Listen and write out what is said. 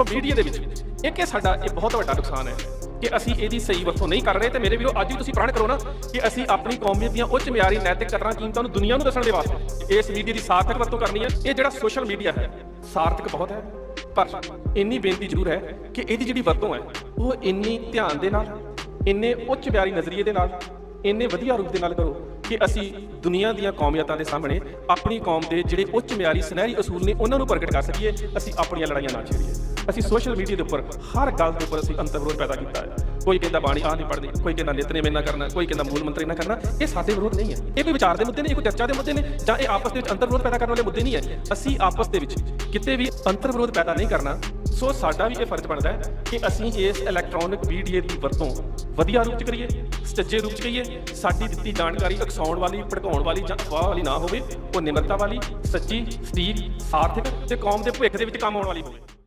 ਸੋ media ਦੇ ਵਿੱਚ ਇੱਕ ਇਹ ਸਾਡਾ ਇਹ ਬਹੁਤ ਵੱਡਾ ਨੁਕਸਾਨ ਹੈ ਕਿ ਅਸੀਂ ਇਹਦੀ ਸਹੀ ਵਰਤੋਂ ਨਹੀਂ ਕਰ ਰਹੇ ਤੇ ਮੇਰੇ ਵੀਰੋ, ਅੱਜ ਵੀ ਤੁਸੀਂ ਪ੍ਰਣ ਕਰੋ ਨਾ ਕਿ ਅਸੀਂ ਆਪਣੀ ਕੌਮੀਅਤ ਦੀਆਂ ਉੱਚ ਮਿਆਰੀ ਨੈਤਿਕ ਕਦਰਾਂ ਕੀਮਤਾਂ ਨੂੰ ਦੁਨੀਆ ਨੂੰ ਦੱਸਣ ਦੇ ਵਾਸਤੇ ਇਸ ਮੀਡੀਆ ਦੀ ਸਾਰਥਕ ਵਰਤੋਂ ਕਰਨੀ ਹੈ। ਇਹ ਜਿਹੜਾ ਸੋਸ਼ਲ ਮੀਡੀਆ ਹੈ, ਸਾਰਥਕ ਬਹੁਤ ਹੈ। ਪਰ ਇੰਨੀ ਬੇਨਤੀ ਜ਼ਰੂਰ ਹੈ ਕਿ ਇਹਦੀ ਜਿਹੜੀ ਵਰਤੋਂ ਹੈ, ਉਹ ਇੰਨੀ ਧਿਆਨ ਦੇ ਨਾਲ, ਇੰਨੇ ਉੱਚ ਮਿਆਰੀ ਨਜ਼ਰੀਏ ਦੇ ਨਾਲ, ਇੰਨੇ ਵਧੀਆ ਰੂਪ ਦੇ ਨਾਲ ਕਰੋ ਕਿ ਅਸੀਂ ਦੁਨੀਆ ਦੀਆਂ ਕੌਮੀਅਤਾਂ ਦੇ ਸਾਹਮਣੇ ਆਪਣੀ ਕੌਮ ਦੇ ਜਿਹੜੇ ਉੱਚ ਮਿਆਰੀ ਸੁਨਹਿਰੀ ਅਸੂਲ ਨੇ, ਉਹਨਾਂ ਨੂੰ ਪ੍ਰਗਟ ਕਰ ਸਕੀਏ। ਅਸੀਂ ਆਪਣੀਆਂ ਲੜਾਈਆਂ ਨਾ ਛੇੜੀਏ। ਅਸੀਂ ਸੋਸ਼ਲ ਮੀਡੀਆ ਦੇ ਉੱਪਰ ਹਰ ਗੱਲ ਦੇ ਉੱਪਰ ਅਸੀਂ ਅੰਤਰਵਿਰੋਧ ਪੈਦਾ ਕੀਤਾ ਹੈ। ਕੋਈ ਕਹਿੰਦਾ ਬਾਣੀ ਆ ਨਹੀਂ ਪੜ੍ਹਨੀ, ਕੋਈ ਕਹਿੰਦਾ ਨਿਤਨੇਮ ਨਾ ਕਰਨਾ, ਕੋਈ ਕਹਿੰਦਾ ਮੂਲ ਮੰਤਰ ਨਾ ਕਰਨਾ, ਇਹ ਸਾਡੇ ਵਿਰੋਧ ਨਹੀਂ ਹੈ। ਇਹ ਕੋਈ ਵਿਚਾਰ ਦੇ ਮੁੱਦੇ ਨੇ, ਇਹ ਕੋਈ ਚਰਚਾ ਦੇ ਮੁੱਦੇ ਨੇ, ਜਾਂ ਇਹ ਆਪਸ ਦੇ ਵਿੱਚ ਅੰਤਰਵਿਰੋਧ ਪੈਦਾ ਕਰਨ ਵਾਲੇ ਮੁੱਦੇ ਨਹੀਂ ਹੈ। ਅਸੀਂ ਆਪਸ ਦੇ ਵਿੱਚ ਕਿਤੇ ਵੀ ਅੰਤਰਵਿਰੋਧ ਪੈਦਾ ਨਹੀਂ ਕਰਨਾ, ਸੋ ਸਾਡਾ ਵੀ ਇਹ ਫਰਜ਼ ਬਣਦਾ ਹੈ ਕਿ ਅਸੀਂ ਇਸ ਇਲੈਕਟ੍ਰੋਨਿਕ ਮੀਡੀਆ ਦੀ ਵਰਤੋਂ ਵਧੀਆ ਰੂਪ ਚ ਕਰੀਏ ਸੱਚੇ ਰੂਪ ਚ ਕਹੀਏ ਸਾਡੀ ਦਿੱਤੀ ਜਾਣਕਾਰੀ ਉਕਸਾਉਣ ਵਾਲੀ, ਭੜਕਾਉਣ ਵਾਲੀ ਜਾਂ ਅਫਵਾਹ ਵਾਲੀ ਨਾ ਹੋਵੇ, ਉਹ ਨਿਮਰਤਾ ਵਾਲੀ, ਸੱਚੀ, ਸਟੀਕ, ਸਾਰਥਕ ਤੇ ਕੌਮ ਦੇ ਭਵਿੱਖ ਦੇ ਵਿੱਚ ਕੰਮ ਆਉਣ ਵਾਲੀ ਹੋਵੇ।